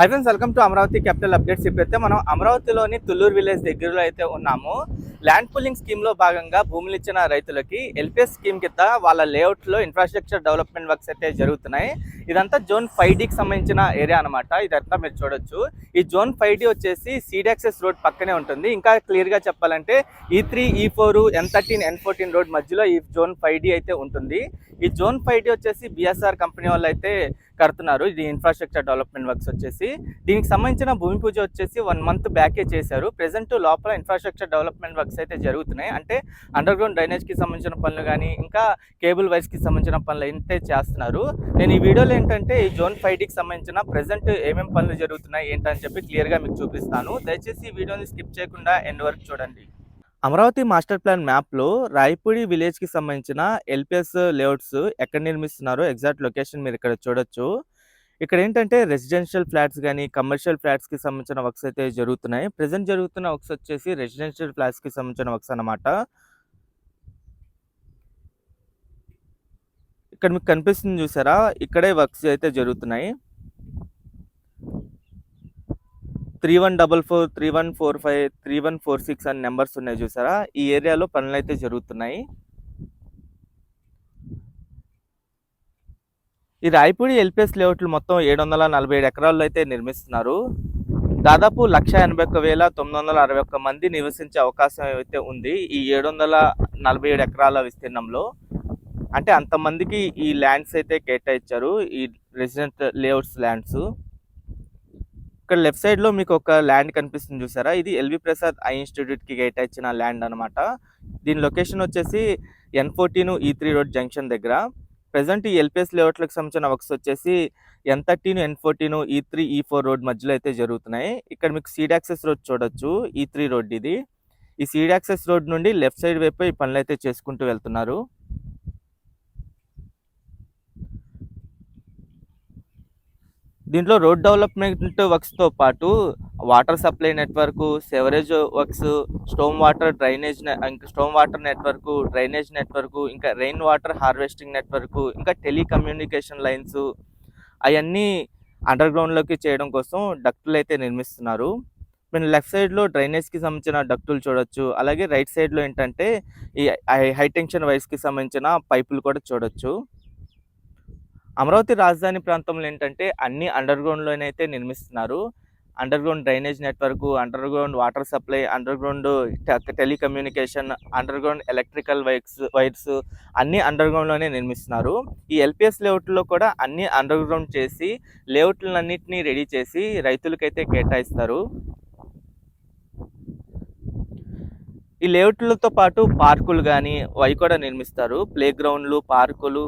Hi friends welcome to Amaravati capital updates ఇప్పుడైతే మనం అమరావతిలోని తుల్లూరు విలేజ్ దగ్గరలో అయితే ఉన్నాము. ల్యాండ్ పూలింగ్ స్కీమ్లో భాగంగా భూములు ఇచ్చిన రైతులకి ఎల్పిఎస్ స్కీమ్ కింద వాళ్ళ లేఅవుట్లో ఇన్ఫ్రాస్ట్రక్చర్ డెవలప్మెంట్ వర్క్స్ అయితే జరుగుతున్నాయి. ఇదంతా జోన్ ఫైవ్ డికి సంబంధించిన ఏరియా అనమాట ఇదంతా మీరు చూడొచ్చు. ఈ జోన్ ఫైవ్ డి వచ్చేసి సీడాక్సెస్ రోడ్ పక్కనే ఉంటుంది. ఇంకా క్లియర్గా చెప్పాలంటే E three E four N thirteen N fourteen road మధ్యలో ఈ జోన్ ఫైవ్ డి అయితే ఉంటుంది. ఈ జోన్ ఫైవ్ డి వచ్చేసి బిఎస్ఆర్ కంపెనీ వాళ్ళు అయితే కడుతున్నారు. ఇది ఇన్ఫ్రాస్ట్రక్చర్ డెవలప్మెంట్ వర్క్స్ వచ్చేసి. దీనికి సంబంధించిన భూమి పూజ వచ్చేసి వన్ మంత్ బ్యాకే చేశారు. ప్రెసెంట్ లోపల ఇన్ఫ్రాస్ట్రక్చర్ డెవలప్మెంట్ వర్క్స్ అయితే జరుగుతున్నాయి. అంటే అండర్ గ్రౌండ్ డ్రైనేజ్కి సంబంధించిన పనులు కానీ ఇంకా కేబుల్ వైర్స్కి సంబంధించిన పనులు అయితే చేస్తున్నారు. నేను ఈ వీడియోలో ఏంటంటే ఈ జోన్ ఫైవ్ డికి సంబంధించిన ప్రెసెంట్ ఏమేమి పనులు జరుగుతున్నాయి ఏంటని చెప్పి క్లియర్గా మీకు చూపిస్తాను. దయచేసి ఈ వీడియోని స్కిప్ చేయకుండా ఎండ్ వరకు చూడండి. అమరావతి మాస్టర్ ప్లాన్ మ్యాప్లో రాయపూడి విలేజ్కి సంబంధించిన ఎల్పిఎస్ లేఅవుట్స్ ఎక్కడ నిర్మిస్తున్నారో ఎగ్జాక్ట్ లొకేషన్ మీరు ఇక్కడ చూడొచ్చు. ఇక్కడ ఏంటంటే రెసిడెన్షియల్ ఫ్లాట్స్ కానీ కమర్షియల్ ఫ్లాట్స్కి సంబంధించిన వర్క్స్ అయితే జరుగుతున్నాయి. ప్రజెంట్ జరుగుతున్న వర్క్స్ వచ్చేసి రెసిడెన్షియల్ ఫ్లాట్స్కి సంబంధించిన వర్క్స్ అన్నమాట. ఇక్కడ మీకు కనిపిస్తుంది చూసారా? ఇక్కడే వర్క్స్ అయితే జరుగుతున్నాయి. Three one double four three one four five three one four six అనే నెంబర్స్ ఉన్నాయి చూసారా? ఈ ఏరియాలో పనులు అయితే జరుగుతున్నాయి. ఈ రాయపూడి ఎల్పిఎస్ లేఅవుట్లు మొత్తం ఏడు వందల నలభై ఏడు ఎకరాల్లో అయితే నిర్మిస్తున్నారు. దాదాపు లక్ష ఎనభై ఒక్క వేల తొమ్మిది వందల అరవై ఒక్క మంది నివసించే అవకాశం అయితే ఉంది ఈ ఏడు వందల నలభై ఏడు ఎకరాల విస్తీర్ణంలో. అంటే అంతమందికి ఈ ల్యాండ్స్ అయితే కేటాయించారు ఈ రెసిడెంట్ లేఅవుట్స్ ల్యాండ్స్. ఇక్కడ లెఫ్ట్ సైడ్లో మీకు ఒక ల్యాండ్ కనిపిస్తుంది చూసారా? ఇది ఎల్వి ప్రసాద్ ఐ ఇన్స్టిట్యూట్కి కేటాయించిన ల్యాండ్ అనమాట దీని లొకేషన్ వచ్చేసి N fourteen E three road junction దగ్గర. ప్రజెంట్ ఈ ఎల్పిఎస్ లేఅవుట్లకు సంబంధించిన వర్క్స్ వచ్చేసి N thirteen N fourteen E three E four road మధ్యలో అయితే జరుగుతున్నాయి. ఇక్కడ మీకు సీడ్ యాక్సెస్ రోడ్ చూడొచ్చు. ఈ త్రీ రోడ్ ఇది. ఈ సీడ్ యాక్సెస్ రోడ్ నుండి లెఫ్ట్ సైడ్ వైపు ఈ పనులు అయితే చేసుకుంటూ వెళ్తున్నారు. దీంట్లో రోడ్ డెవలప్మెంట్ వర్క్స్తో పాటు water supply network sewerage works storm water drainage ఇంకా storm water network drainage network ఇంకా రెయిన్ వాటర్ హార్వెస్టింగ్ నెట్వర్క్ ఇంకా టెలికమ్యూనికేషన్ లైన్స్ అవన్నీ అండర్ గ్రౌండ్లోకి చేయడం కోసం డక్టులు అయితే నిర్మిస్తున్నారు. మీరు లెఫ్ట్ సైడ్లో డ్రైనేజ్కి సంబంధించిన డక్టులు చూడొచ్చు. అలాగే రైట్ సైడ్లో ఏంటంటే ఈ హైటెన్షన్ వైర్స్కి సంబంధించిన పైపులు కూడా చూడొచ్చు. అమరావతి రాజధాని ప్రాంతంలో ఏంటంటే అన్ని అండర్ గ్రౌండ్లోనైతే నిర్మిస్తున్నారు. Under ground drainage network under ground water supply under ground telecommunication under ground electrical wires wires అన్ని అండర్ గ్రౌండ్లోనే నిర్మిస్తున్నారు. ఈ ఎల్పిఎస్ లేఅవుట్లో కూడా అన్ని అండర్ గ్రౌండ్ చేసి లేఅవుట్లన్నింటినీ రెడీ చేసి రైతులకైతే కేటాయిస్తారు. ఈ లేఅవుట్లతో పాటు పార్కులు కానీ అవి కూడా నిర్మిస్తారు. ప్లే గ్రౌండ్లు పార్కులు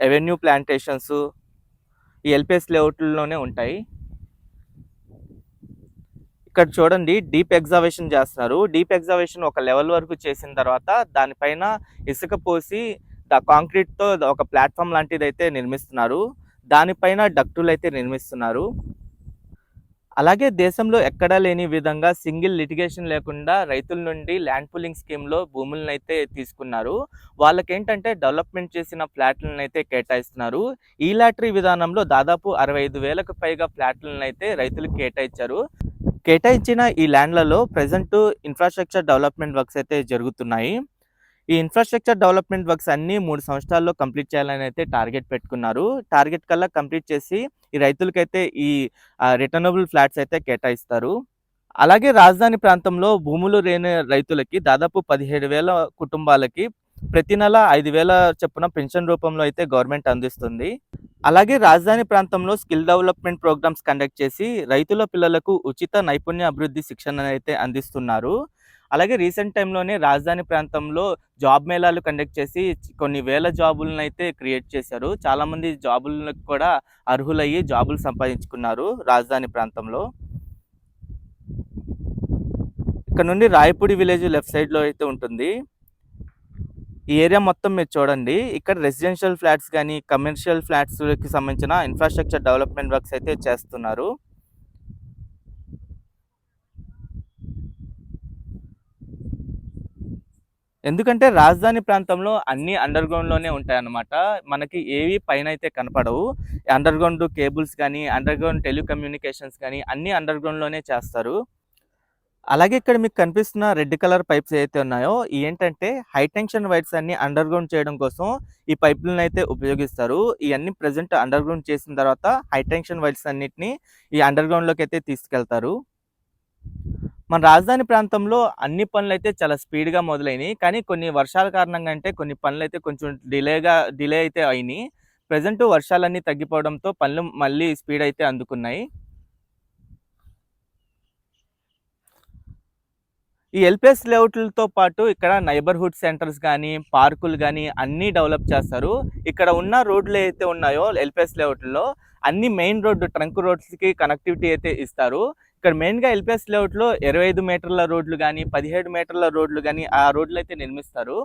ఎవెన్యూ ప్లాంటేషన్స్ ఈ ఎల్పిఎస్ లేఅవుట్లోనే ఉంటాయి. ఇక్కడ చూడండి డీప్ ఎగ్జావేషన్ చేస్తున్నారు. డీప్ ఎగ్జావేషన్ ఒక లెవెల్ వరకు చేసిన తర్వాత దానిపైన ఇసుక పోసి ద కాంక్రీట్తో ఒక ప్లాట్ఫామ్ లాంటిది అయితే నిర్మిస్తున్నారు. దానిపైన డక్టులు అయితే నిర్మిస్తున్నారు. అలాగే దేశంలో ఎక్కడా లేని విధంగా సింగిల్ లిటిగేషన్ లేకుండా రైతుల నుండి ల్యాండ్ పూలింగ్ స్కీమ్లో భూములను అయితే తీసుకున్నారు. వాళ్ళకేంటంటే డెవలప్మెంట్ చేసిన ఫ్లాట్లను అయితే కేటాయిస్తున్నారు. ఈ లాటరీ విధానంలో దాదాపు అరవై ఐదు వేలకు పైగా ఫ్లాట్లను అయితే రైతులకు కేటాయించారు. కేటాయించిన ఈ ల్యాండ్లలో ప్రజెంట్ ఇన్ఫ్రాస్ట్రక్చర్ డెవలప్మెంట్ వర్క్స్ అయితే జరుగుతున్నాయి. ఈ ఇన్ఫ్రాస్ట్రక్చర్ డెవలప్మెంట్ వర్క్స్ అన్ని మూడు సంవత్సరాల్లో కంప్లీట్ చేయాలని అయితే టార్గెట్ పెట్టుకున్నారు. టార్గెట్ కల్లా కంప్లీట్ చేసి ఈ రైతులకైతే ఈ రిటర్నబుల్ ఫ్లాట్స్ అయితే కేటాయిస్తారు. అలాగే రాజధాని ప్రాంతంలో భూములు లేని రైతులకి దాదాపు పదిహేడు వేల కుటుంబాలకి ప్రతి నెల ఐదు వేల చొప్పున పెన్షన్ రూపంలో అయితే గవర్నమెంట్ అందిస్తుంది. అలాగే రాజధాని ప్రాంతంలో స్కిల్ డెవలప్మెంట్ ప్రోగ్రామ్స్ కండక్ట్ చేసి రైతుల పిల్లలకు ఉచిత నైపుణ్య అభివృద్ధి శిక్షణ అయితే అందిస్తున్నారు. అలాగే రీసెంట్ టైంలోనే రాజధాని ప్రాంతంలో జాబ్ మేళాలు కండక్ట్ చేసి కొన్ని వేల జాబులను అయితే క్రియేట్ చేశారు. చాలామంది జాబులకు కూడా అర్హులయ్యి జాబులు సంపాదించుకున్నారు రాజధాని ప్రాంతంలో. ఇక్కడ నుండి రాయపూడి విలేజ్ లెఫ్ట్ సైడ్లో అయితే ఉంటుంది. ఈ ఏరియా మొత్తం మీరు చూడండి. ఇక్కడ రెసిడెన్షియల్ ఫ్లాట్స్ కానీ కమర్షియల్ ఫ్లాట్స్కి సంబంధించిన ఇన్ఫ్రాస్ట్రక్చర్ డెవలప్మెంట్ వర్క్స్ అయితే చేస్తున్నారు. ఎందుకంటే రాజధాని ప్రాంతంలో అన్ని అండర్ గ్రౌండ్లోనే ఉంటాయన్నమాట. మనకి ఏవి పైన అయితే కనపడవు. అండర్ గ్రౌండ్ కేబుల్స్ కానీ అండర్ గ్రౌండ్ టెలికమ్యూనికేషన్స్ కానీ అన్ని అండర్ గ్రౌండ్లోనే చేస్తారు. అలాగే ఇక్కడ మీకు కనిపిస్తున్న రెడ్ కలర్ పైప్స్ ఏవైతే ఉన్నాయో ఏంటంటే హై టెన్షన్ వైర్స్ అన్ని అండర్ గ్రౌండ్ చేయడం కోసం ఈ పైపులను అయితే ఉపయోగిస్తారు. ఇవన్నీ ప్రజెంట్ అండర్ గ్రౌండ్ చేసిన తర్వాత హై టెన్షన్ వైర్స్ అన్నిటిని ఈ అండర్ గ్రౌండ్లోకి అయితే తీసుకెళ్తారు. మన రాజధాని ప్రాంతంలో అన్ని పనులు అయితే చాలా స్పీడ్గా మొదలైనవి కానీ కొన్ని వర్షాల కారణంగా అంటే కొన్ని పనులు అయితే కొంచెం డిలేగా డిలే అయితే అయినాయి. ప్రజెంట్ వర్షాలన్నీ తగ్గిపోవడంతో పనులు మళ్ళీ స్పీడ్ అయితే అందుకున్నాయి. ఈ ఎల్పిఎస్ లేఅవుట్లతో పాటు ఇక్కడ నైబర్హుడ్ సెంటర్స్ కానీ పార్కులు కానీ అన్నీ డెవలప్ చేస్తారు. ఇక్కడ ఉన్న రోడ్లు అయితే ఉన్నాయో ఎల్పిఎస్ లేఅవుట్లో అన్ని మెయిన్ రోడ్డు ట్రంక్ రోడ్స్కి కనెక్టివిటీ అయితే ఇస్తారు. ఇక్కడ మెయిన్గా ఎల్పిఎస్ లేఅవుట్లో ఇరవై ఐదు మీటర్ల రోడ్లు కానీ పదిహేడు మీటర్ల రోడ్లు కానీ ఆ రోడ్లు అయితే నిర్మిస్తారు.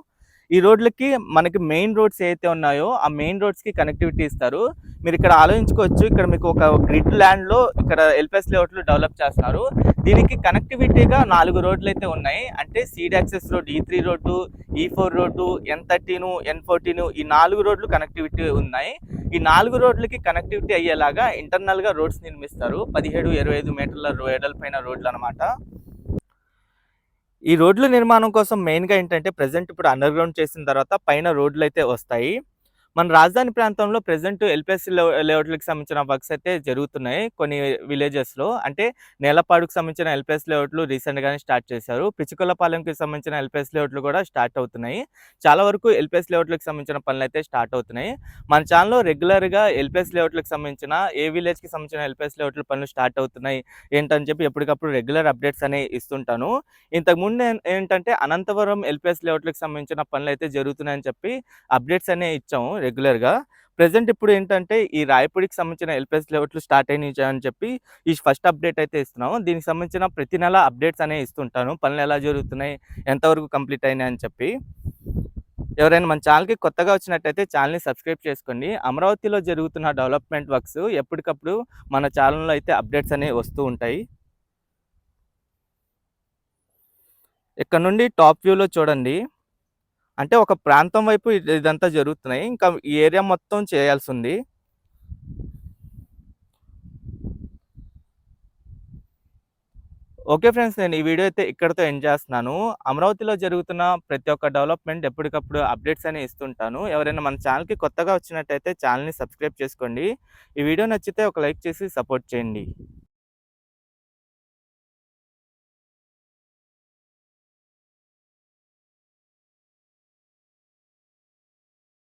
ఈ రోడ్లకి మనకి మెయిన్ రోడ్స్ ఏవైతే ఉన్నాయో ఆ మెయిన్ రోడ్స్కి కనెక్టివిటీ ఇస్తారు. మీరు ఇక్కడ ఆలోచించుకోవచ్చు ఇక్కడ మీకు ఒక గ్రిడ్ ల్యాండ్లో ఇక్కడ ఎల్పిఎస్ లేఅవుట్లు డెవలప్ చేస్తారు. దీనికి కనెక్టివిటీగా నాలుగు రోడ్లు అయితే ఉన్నాయి. అంటే సీడ్ యాక్సెస్ రోడ్ ఈ త్రీ రోడ్డు e ఈ four road N thirteen N fourteen ఈ నాలుగు రోడ్లు కనెక్టివిటీ ఉన్నాయి. ఈ నాలుగు రోడ్లకి కనెక్టివిటీ అయ్యేలాగా ఇంటర్నల్గా రోడ్స్ నిర్మిస్తారు. పదిహేడు ఇరవై ఐదు మీటర్ల వెడల్పైన రోడ్లు అనమాట ఈ రోడ్ల నిర్మాణం కోసం మెయిన్గా ఏంటంటే ప్రజెంట్ ఇప్పుడు అండర్ గ్రౌండ్ చేసిన తర్వాత పైన రోడ్లు అయితే వస్తాయి. మన రాజధాని ప్రాంతంలో ప్రజెంట్ ఎల్పిఎస్సి లేఅవుట్లకు సంబంధించిన వర్క్స్ అయితే జరుగుతున్నాయి. కొన్ని విలేజెస్లో అంటే నేలపాడుకు సంబంధించిన ఎల్పిఎస్ లేఅవుట్లు రీసెంట్గానే స్టార్ట్ చేశారు. పిచ్చుకొల్లపాలెంకి సంబంధించిన ఎల్పిఎస్ లేఅవుట్లు కూడా స్టార్ట్ అవుతున్నాయి. చాలా వరకు ఎల్పిఎస్ లేఅవుట్లకు సంబంధించిన పనులు అయితే స్టార్ట్ అవుతున్నాయి. మన ఛానల్లో రెగ్యులర్గా ఎల్పిఎస్ లేఅవుట్లకు సంబంధించిన ఏ విలేజ్కి సంబంధించిన ఎల్పిఎస్ లేఅవుట్ల పనులు స్టార్ట్ అవుతున్నాయి ఏంటని చెప్పి ఎప్పటికప్పుడు రెగ్యులర్ అప్డేట్స్ అనేవి ఇస్తుంటాను. ఇంతకుముందు ఏంటంటే అనంతపురం ఎల్పిఎస్ లేఅవుట్లకు సంబంధించిన పనులు అయితే జరుగుతున్నాయని చెప్పి అప్డేట్స్ అనేవి ఇచ్చాము. రెగ్యులర్గా. ప్రజెంట్ ఇప్పుడు ఏంటంటే ఈ రాయపూడికి సంబంధించిన ఎల్పిఎస్ లేఅవుట్లు స్టార్ట్ అయినాయి అని చెప్పి ఈ ఫస్ట్ అప్డేట్ అయితే ఇస్తున్నాము. దీనికి సంబంధించిన ప్రతి నెల అప్డేట్స్ అనేవి ఇస్తుంటాను. పనులు ఎలా జరుగుతున్నాయి ఎంతవరకు కంప్లీట్ అయినాయి అని చెప్పి. ఎవరైనా మన ఛానల్కి కొత్తగా వచ్చినట్టయితే ఛానల్ని సబ్స్క్రైబ్ చేసుకోండి. అమరావతిలో జరుగుతున్న డెవలప్మెంట్ వర్క్స్ ఎప్పటికప్పుడు మన ఛానల్లో అయితే అప్డేట్స్ అనేవి వస్తూ ఉంటాయి. ఇక్కడ నుండి టాప్ వ్యూలో చూడండి. అంటే ఒక ప్రాంతం వైపు ఇదంతా జరుగుతున్నాయి. ఇంకా ఈ ఏరియా మొత్తం చేయాల్సి ఉంది ఓకే ఫ్రెండ్స్ నేను ఈ వీడియో అయితే ఇక్కడతో ఎండ్ చేస్తున్నాను. అమరావతిలో జరుగుతున్న ప్రతి ఒక్క డెవలప్మెంట్ ఎప్పటికప్పుడు అప్డేట్స్ అనేవి ఇస్తుంటాను. ఎవరైనా మన ఛానల్కి కొత్తగా వచ్చినట్టయితే ఛానల్ని సబ్స్క్రైబ్ చేసుకోండి. ఈ వీడియో నచ్చితే ఒక లైక్ చేసి సపోర్ట్ చేయండి.